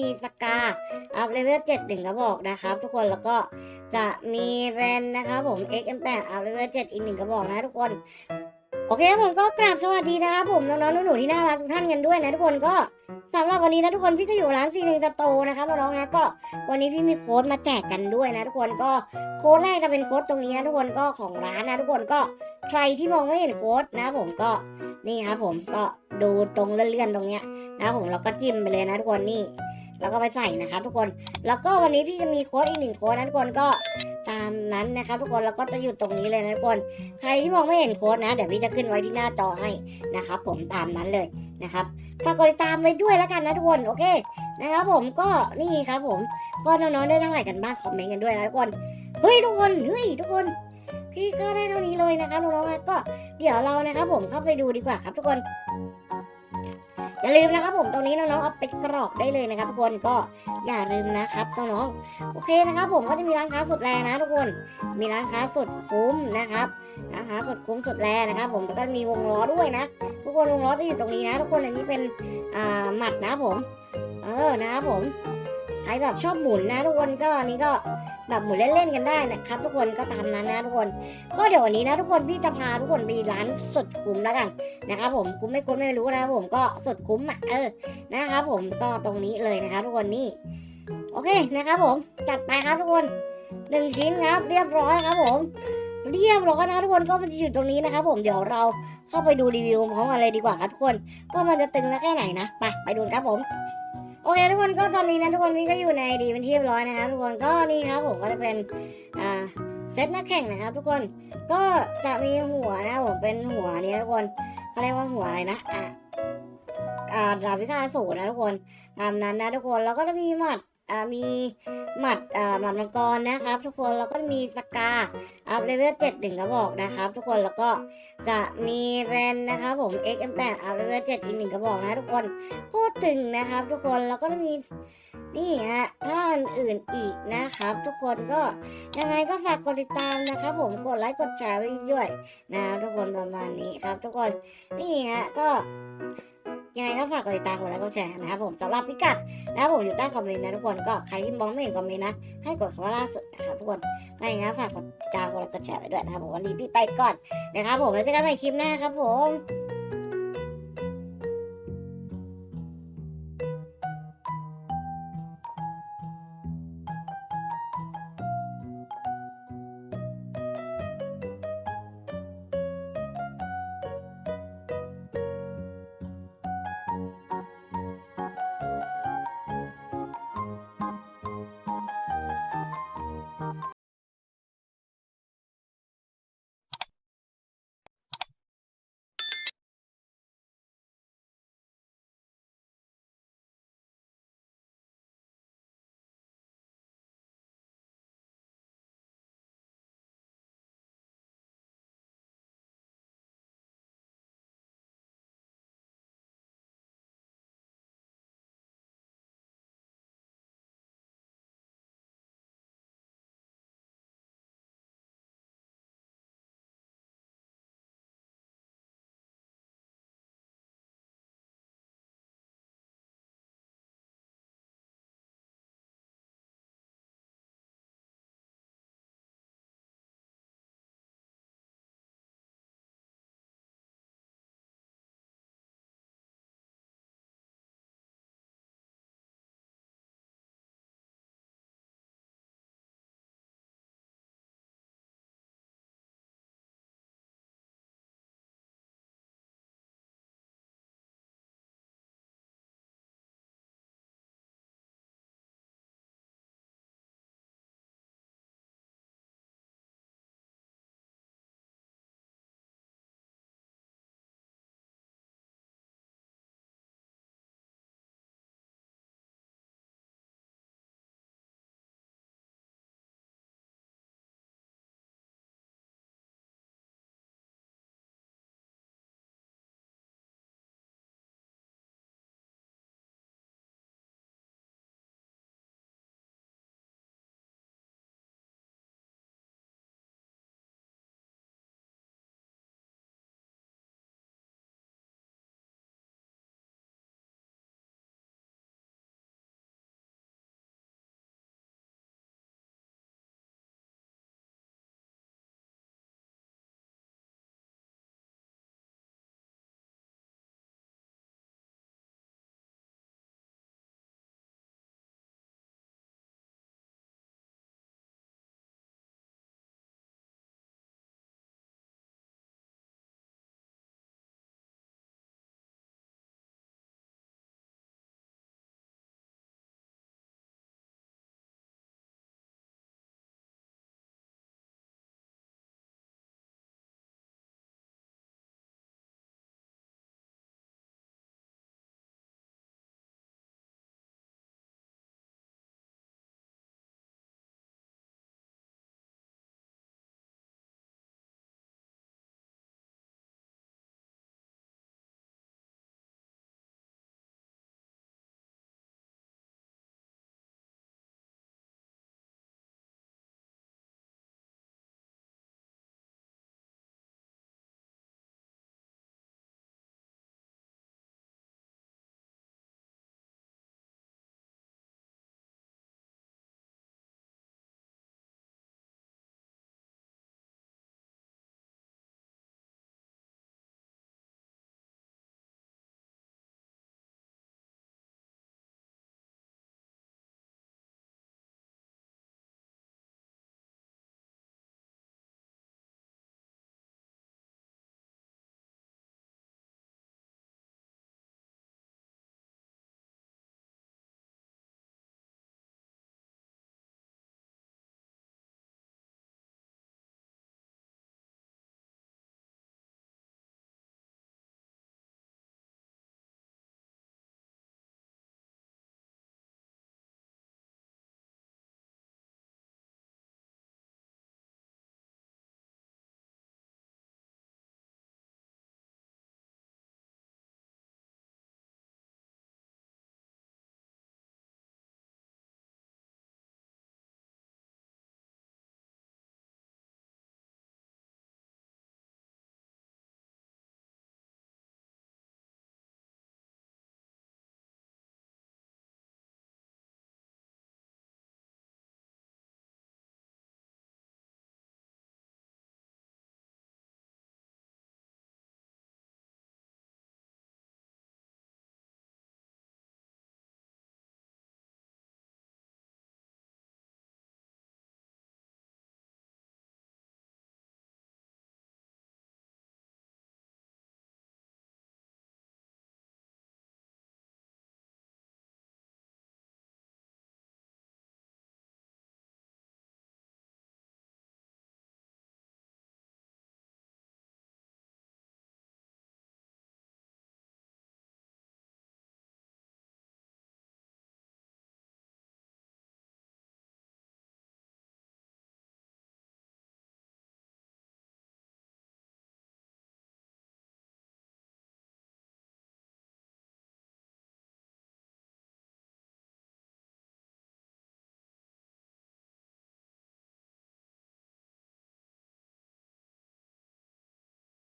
มีสกาอัพเลเวลเจ็ดหนึ่งกระบอกนะครับ ทุกคนแล้วก็จะมีเป็นนะครับผม XM8 อัพเลเวลเจ็ดอีกหนึ่งกระบอกนะทุกคนโอเคผมก็กราบสวัสดีนะครับผมน้องๆหนูๆที่น่ารักทุกท่านกันด้วยนะทุกคนก็สำหรับวันนี้นะทุกคนพี่ก็อยู่ร้านซีลิงสโตนะครับน้องๆนะก็วันนี้พี่มีโค้ดมาแจกกันด้วยนะทุกคนก็โค้ดแรกจะเป็นโค้ดตรงนี้นะทุกคนก็ของร้านนะทุกคนก็ใครที่มองไม่เห็นโค้ดนะผมก็นี่ครับผมก็ดูตรงเลื่อนๆตรงเนี้ยนะผมแล้วก็จิ้มไปเลยนะทุกคนนี่ แล้วก็ไปใส่นะครับทุกคน แล้วก็วันนี้พี่จะมีโค้ดอีกหนึ่งโค้ดนะทุกคนก็ตามนั้นนะครับทุกคนแล้วก็จะอยู่ตรงนี้เลยนะทุกคน ใครที่มองไม่เห็นโค้ดนะเดี๋ยวพี่จะขึ้นไว้ที่หน้าจอให้นะครับผมตามนั้นเลยนะครับฝากกดติดตามไว้ด้วยแล้วกันนะทุกคนโอเคนะครับผมก็นี่ครับผมก็น้องๆได้เท่าไหร่กันบ้างคอมเมนต์กันด้วยนะทุกคนเฮ้ยทุกคนเฮ้ยทุกคน พี่ก็ได้เท่านี้เลยนะครับน้องๆก็เดี๋ยวเรานะครับผมเข้าไปดูดีกว่าครับทุกคน อย่าลืมนะครับผมตรงนี้น้องๆเอาไปกรอกได้เลยนะครับทุกคนก็อย่าลืมนะครับน้องๆโอเคนะครับ ผมก็จะมีร้านค้าสุดแรงนะทุกคน มีร้านค้าสุดคุ้มนะครับนค้าสุดคุ้มสุดแรงนะครับ ผมแล้วก็มีวงล้อด้วยนะ ทุกคนวงล้อจะอยู่ตรงนี้นะ ทุกคนอันนี้เป็นอ่าหมัดนะผม เออนะครับผม ใครแบบชอบหมุนนะทุกคนก็นี้ก็แบบหมุนเล่นๆกันได้นะครับ ทุกคนก็ตามนั้นนะทุกคน ก็เดี๋ยววันนี้นะทุกคนพี่จะพาทุกคนไปร้านสุดคุ้มแล้วกันนะครับผมคุ้มไม่คุ้มไม่รู้นะครับผมก็สุดคุ้มอะเออนะครับผมก็ตรงนี้เลยนะครับทุกคนนี่โอเคนะครับผมจัดไปครับทุกคนหนึ่งชิ้นครับ เรียบร้อยครับผม เรียบร้อยนะทุกคนก็มันจะอยู่ตรงนี้นะครับผมเดี๋ยวเราเข้าไปดูรีวิวพร้อมกันเลยดีกว่าครับทุกคนว่ามันจะตึงสักแค่ไหนนะไปไปดูครับผม เคทุกคนก็ตอนนี้นะทุกคนนี่ก็อยู่ในดีเป็นที่เรียบร้อยนะครับทุกคนก็นี่ครับผมก็จะเป็นอ่าเซตนักแข่งนะครับ ทุกคนก็จะมีหัวนะผมเป็นหัวนี้ทุกคนเขาเรียกว่าหัวอะไรนะอ่าอ่าดาบพิฆาตสูรนะทุกคนตามนั้นนะทุกคนแล้วก็จะมีหมัด มีหมัดหมัดมังกรนะครับ ทุกคนแล้วก็มีสกาอัพเลเวลเจ็ดหนึ่งกระบอกนะครับ ทุกคนแล้วก็จะมีเป็นนะครับผม XM8 อัพเลเวลเจ็ดอีกหนึ่งกระบอกนะทุกคนโคตรตึงนะครับ ทุกคนแล้วก็มีนี่ฮะท่าอื่นอีกนะครับ ทุกคนก็ยังไงก็ฝากกดติดตามนะครับ ผมกดไลค์กดแชร์ไว้ด้วยนะทุกคนประมาณนี้ครับ ทุกคนนี่ฮะก็ ยังไงก็ฝากกดติดตามกดไลค์กดแชร์นะครับผมสำหรับพิกัดนะครับผมอยู่ใต้คอมเมนต์นะทุกคนก็ใครที่มองไม่เห็นคอมเมนต์นะ ให้กดคำว่าล่าสุดนะครับทุกคนไม่งั้นฝากกดติดตามกดไลค์กดแชร์ไปด้วยนะครับผมวันนี้พี่ไปก่อนนะครับผมแล้วเจอกันใหม่คลิปหน้าครับผม